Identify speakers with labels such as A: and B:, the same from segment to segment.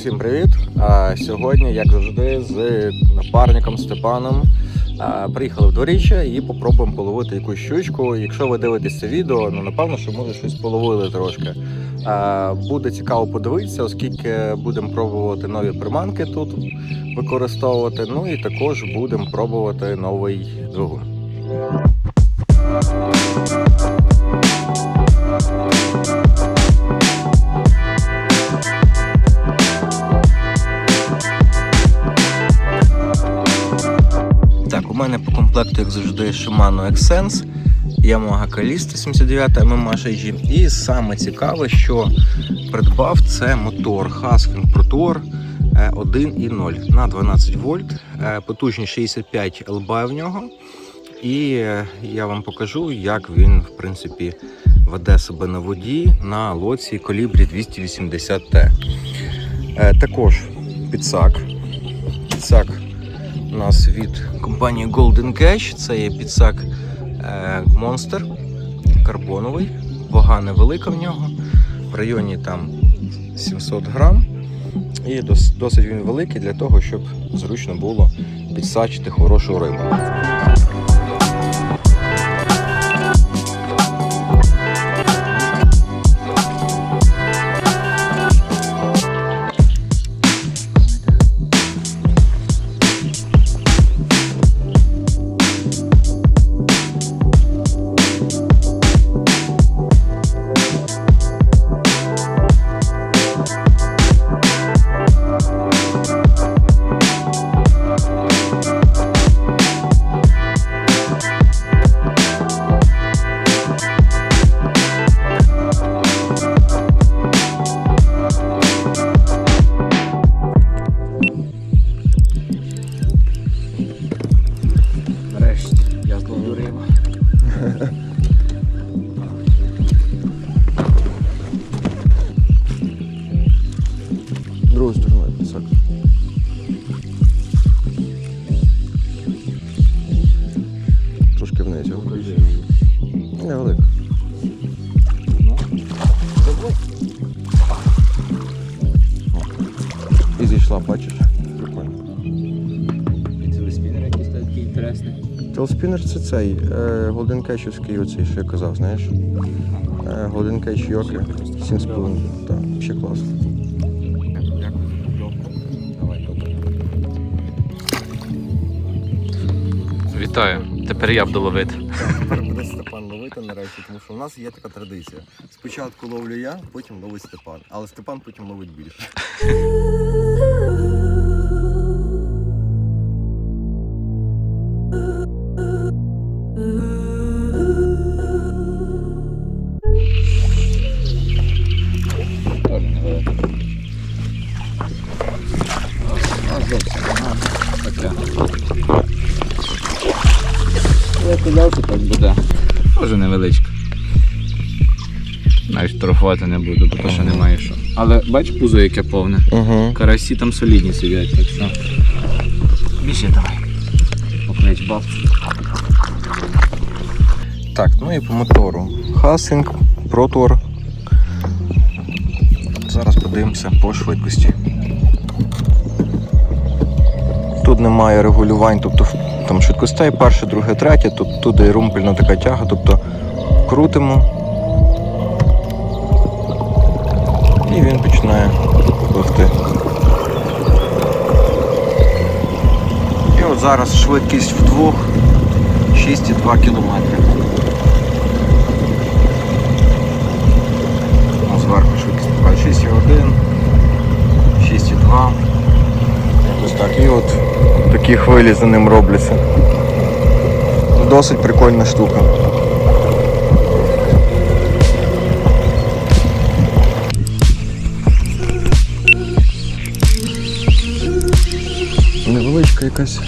A: Усім привіт! Сьогодні, як завжди, з напарником Степаном приїхали в дворіччя і попробуємо половити якусь щучку. Якщо ви дивитесь це відео, ну напевно, що може щось половили трошки. Буде цікаво подивитися, оскільки будемо пробувати нові приманки тут використовувати. Ну і також будемо пробувати новий двигун. Мене по комплекту, як завжди, Shimano Xsense, Yamaha Calista 79 MMA шейджі. І саме цікаве, що придбав це мотор Husqvarna Protor е, 1.0 на 12 вольт, е, потужність 65 ЛБ в нього. І е, я вам покажу, як він, в принципі, веде себе на воді на лоці колібрі 280T. Е, Також підсак. Підсак у нас від компанії Golden Cash. Це є підсак е, Monster карбоновий. Вага невелика в нього. В районі там 700 грам. І досить він великий для того, щоб зручно було підсачити хорошу рибу. Телспінер це цей е, Golden Cache оцей, що я казав, знаєш? Е, Golden Cache Йоки 7,5. Так, ще класно.
B: Вітаю. Тепер я буду ловити.
A: Тепер буде Степан ловити нарешті, тому що у нас є така традиція. Спочатку ловлю я, потім ловить Степан. Але Степан потім ловить більше.
C: Я так буде. Тоже невеличка. Навіть штрафувати не буду, бо то що немає що. Але бач пузо яке повне.
A: Угу.
C: Карасі там солідні сидять, так що. Біжи давай. Поклич бабцю.
A: Так, ну і по мотору. Хасинг, Протор. Зараз подивимося по швидкості. Тут немає регулювань, тобто там швидкостей перше, друге, третє, тут туди румпельна така тяга, тобто крутимо. І він починає пливти. І от зараз швидкість вдвох 6,2 кілометри. Ну, зверху швидкість показує 6,1, 6,2. Якось так. І от такі хвилі за ним робляться. Досить прикольна штука. Невеличка якась.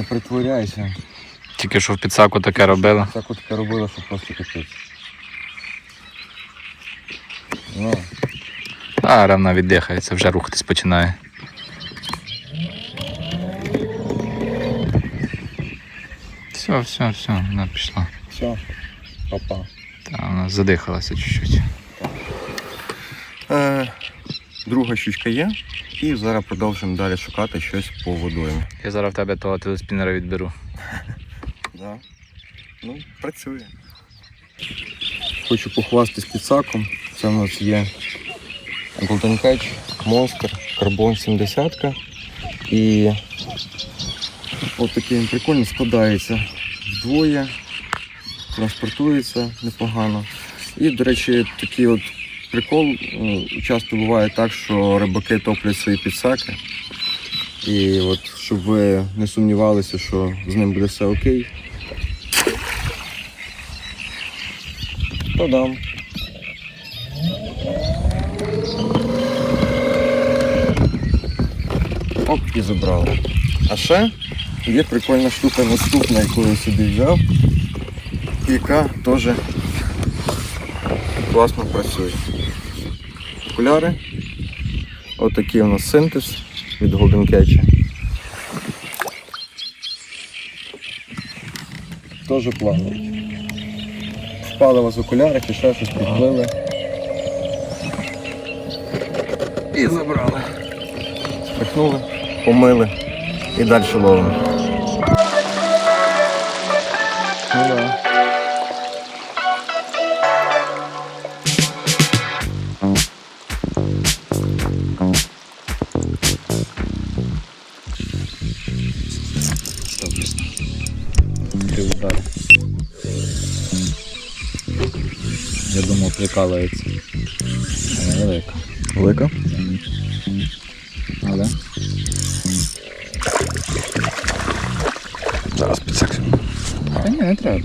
A: Не притворяйся.
B: Тільки що в підсаку таке робили.
A: Так от таке робила, що просто капець. Ну,
B: А, рівно віддихається, вже рухатись починає. Все, все, все, вона пішла.
A: все, папа.
B: Та вона задихалася чуть-чуть.
A: Друга щучка є. І зараз продовжимо далі шукати щось по водоймі.
B: Я зараз в тебе того телеспінера відберу.
A: Да. Ну, працює. Хочу похвастатись підсаком. Це в нас є Golden Catch, Monster, Carbon 70 І от такий він прикольно складається вдвоє, транспортується непогано. І, до речі, такий от прикол. ну, Часто буває так, що рибаки топлять свої підсаки. І от, щоб ви не сумнівалися, що з ним буде все окей. Та-дам. Оп, і забрали. А ще є прикольна штука наступна, яку я собі взяв, яка теж класно працює. Окуляри. Отакий у нас синтез від Golden Catch. Теж плавають. Впали вас в окулярах і ще щось підплили. І забрали. Спихнули, помили і далі ловимо.
B: Думав, прикалується. А.
A: Велика?
B: Але
A: Зараз підсексимо.
B: Та ні, не треба.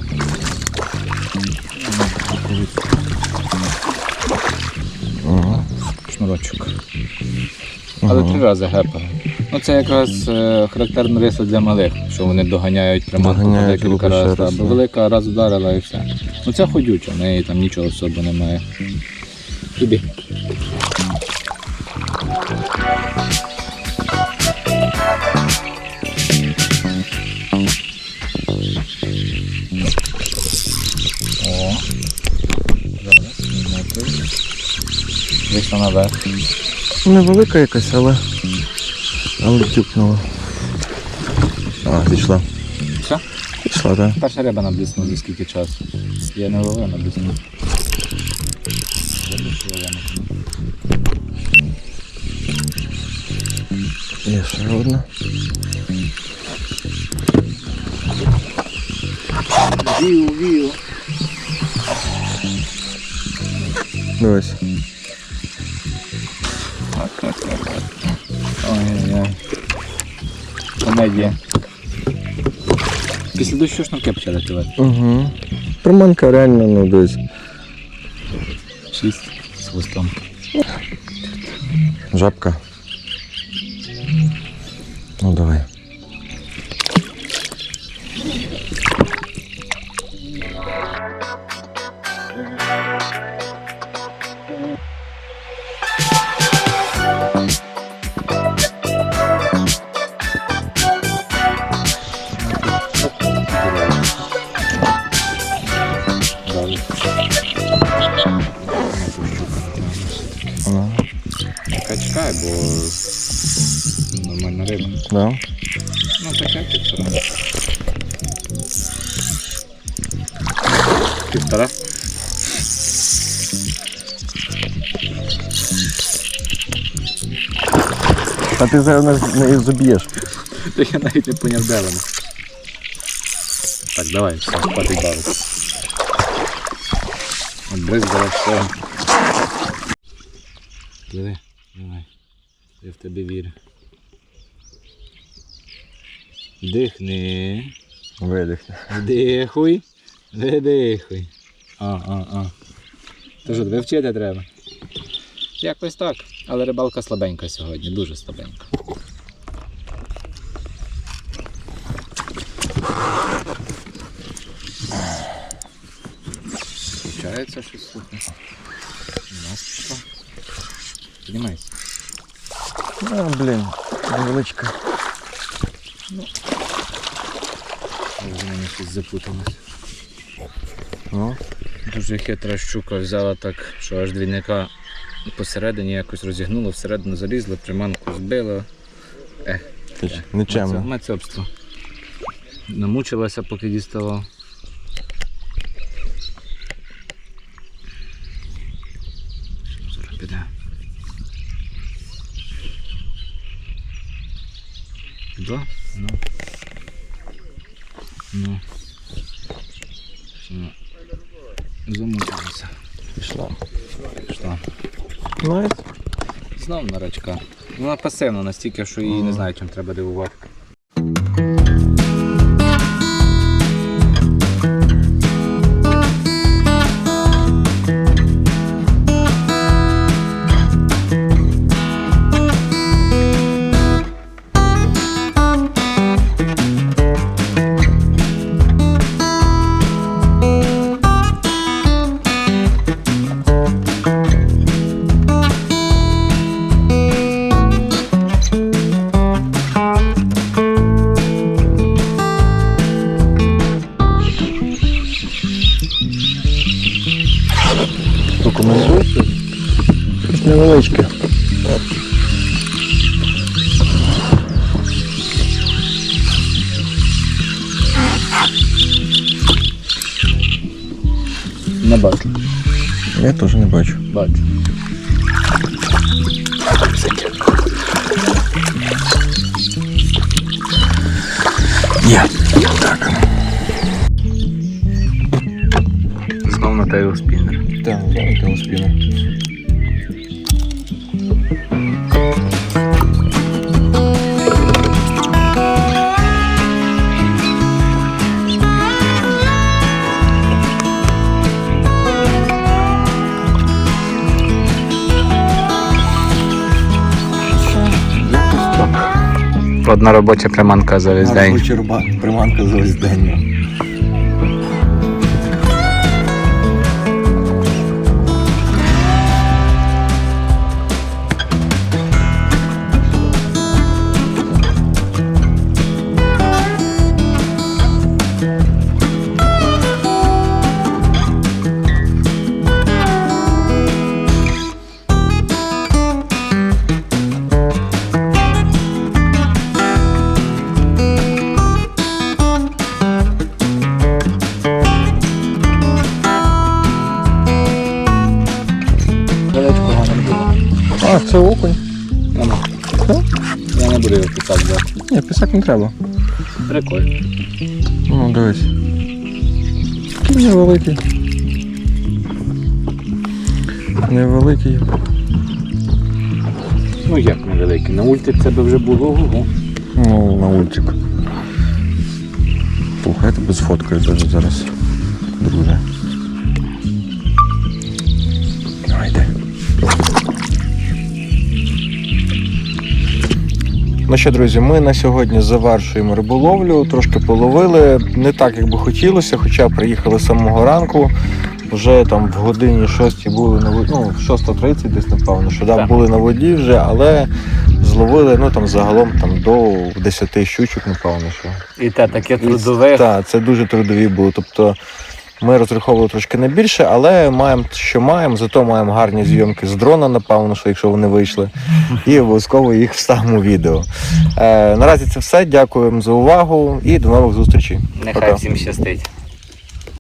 A: Ага.
B: Шнурочок. Але три рази гепали. Ну це якраз е, характерна риса для малих, що вони доганяють приманку декілька
A: ще
B: разів.
A: раз, да.
B: велика раз ударила і все. Ну ходюча, в неї там нічого особо немає. Туди. О. Зараз знімати. Вийшла наверх.
A: Невелика якась, але. Але тюкнула. А, зійшла. Пішла, так.
B: Перша риба на блісну за скільки часу. Я не ловив на блісну.
A: Є ще одна.
B: Вію, вію.
A: Дивись.
B: Ой-ой-ой. Комедія. Після дощу шнурки почали тривати.
A: Угу. Приманка реально, ну десь.
B: Шість з хвостом.
A: Жабка. Ага.
B: Чекай, чекай, бо нормальна риба.
A: Да.
B: Ну таке півтора. Півтора?
A: А ти зараз не зуб'єш.
B: Та я навіть не поняв, де вона. Так, давай, все, хватить бавити. От бризгала все. Пливи, давай. Я в тебе вірю. Дихни.
A: Видихне.
B: Вдихуй. Видихуй. А, а, а. То що, тебе вчити треба? Якось так. Але рибалка слабенька сьогодні, дуже слабенька. Включається щось слухай. У нас пішло. Піднімайся.
A: А, блін, невеличка.
B: Вже мені щось запуталось.
A: Ну,
B: Дуже хитра щука взяла так, що аж двійника посередині якось розігнула, всередину залізла, приманку збила.
A: ж нечемно.
B: Мацьобство. Намучилася, поки діставав. Зараз піде. Підла? Ну. Ну. Все.
A: Пішла.
B: Пішла.
A: Найс.
B: Знов на рачка. Вона пасивна настільки, що її не знаю, чим треба дивувати.
A: Невеличке.
B: Не бачу.
A: Я теж не бачу.
B: Бачу.
A: Є. Так.
B: Знов на тейл спіннер.
A: Так, телеспінер. Якось
B: Одна робоча приманка за весь день.
A: Робоча приманка за весь день. Це окунь.
B: Я не буду його писати брати.
A: Ні, писак не треба.
B: Прикольно.
A: Ну, дивись. Такий невеликий. Невеликий.
B: Ну як невеликий. На ульти це би вже було ого.
A: Ну, на ультик. Слухай, я тебе сфоткаю теж зараз, друже. Ну що, друзі, ми на сьогодні завершуємо риболовлю, трошки половили. Не так, як би хотілося, хоча приїхали з самого ранку. Вже там в годині 6 були на воді, ну, в 6.30 десь, напевно, що да, були на воді вже, але зловили ну, там, загалом там, до 10 щучок, напевно. Що.
B: І те таке трудове.
A: Так, це дуже трудові були. Тобто ми розраховували трошки не більше, але маємо що маємо, зато маємо гарні зйомки з дрона, напевно, що якщо вони вийшли. І обов'язково їх вставимо у відео. Е, наразі це все. Дякуємо за увагу і до нових зустрічей.
B: Нехай
A: Пока.
B: всім щастить.